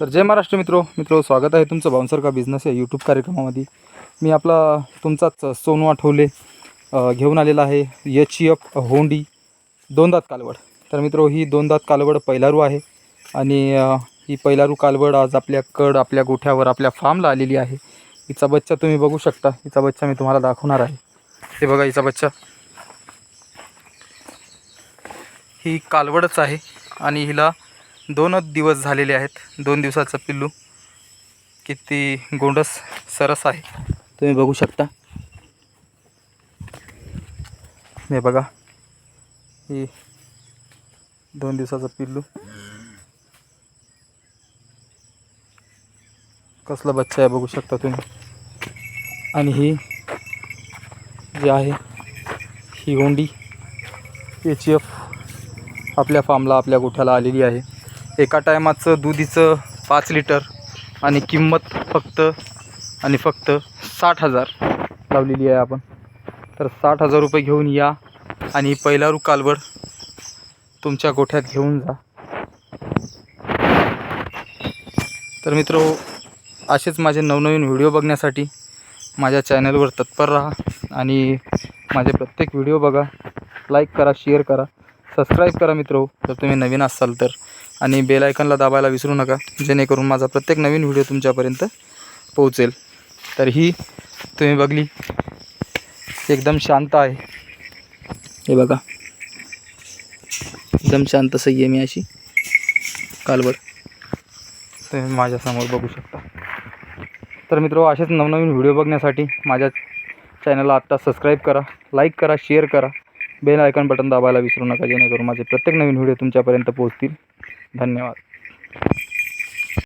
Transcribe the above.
तर जय महाराष्ट्र मित्रो. मित्रो स्वागत आहे तुमचं बाउन्सर का बिझनेस या यूट्यूब कार्यक्रमामध्ये. मी आपला तुमचाच सोनू आठवले घेऊन आलेला आहे एच एफ होंडी दोनदात कालवड. तर मित्रो ही दोनदात कालवड पैलारू आहे आणि ही पैलारू कालवड आज आपल्या कड आपल्या गोठ्यावर आपल्या फार्मला आलेली आहे. हिचा बच्चा तुम्ही बघू शकता. हिचा बच्चा मी तुम्हाला दाखवणार आहे. हे बघा हिचा बच्चा. ही कालवडच आहे आणि हिला दोनच दिवस झालेले आहेत. दोन दिवसाचं पिल्लू. किती गोंडस सरस आहे. तुम्ही बघू शकता. हे बघा. ही दोन दिवसाचं पिल्लू. कसला बच्चा आहे बघू शकता तुम्ही. आणि ही जी आहे ही गोंडी एच एफ आपल्या फार्मला आपल्या गोठ्याला आलेली आहे. एका टायमाचं दुधीचं पाच लिटर आणि किंमत फक्त आणि फक्त साठ हजार लावलेली आहे आपण. तर साठ हजार रुपये घेऊन या आणि पहिला कालवड तुमच्या गोठ्यात घेऊन जा. तर मित्र असेच माझे नवनवीन व्हिडिओ बघण्यासाठी माझ्या चॅनलवर तत्पर राहा आणि माझे प्रत्येक व्हिडिओ बघा. लाईक करा शेअर करा सबस्क्राईब करा मित्र. जर तुम्ही नवीन असाल तर. आणि बेल आयकनला दाबायला विसरू नका जेणेकरून माझा प्रत्येक नवीन व्हिडिओ तुमच्यापर्यंत पोहोचेल. तर ही तुम्ही बघली एकदम शांत आहे. हे बघा. एकदम शांत संयमी अशी. कालवड तुम्ही माझ्यासमोर बघू शकता. तर मित्र असेच नवनवीन व्हिडिओ बघण्यासाठी माझ्या चॅनलला आत्ता सबस्क्राईब करा लाईक करा शेअर करा. बेल आयकॉन बटन दाबायला विसरू नका जेणेकरून माझे प्रत्येक नवीन व्हिडिओ तुमच्यापर्यंत पोहोचतील. धन्यवाद.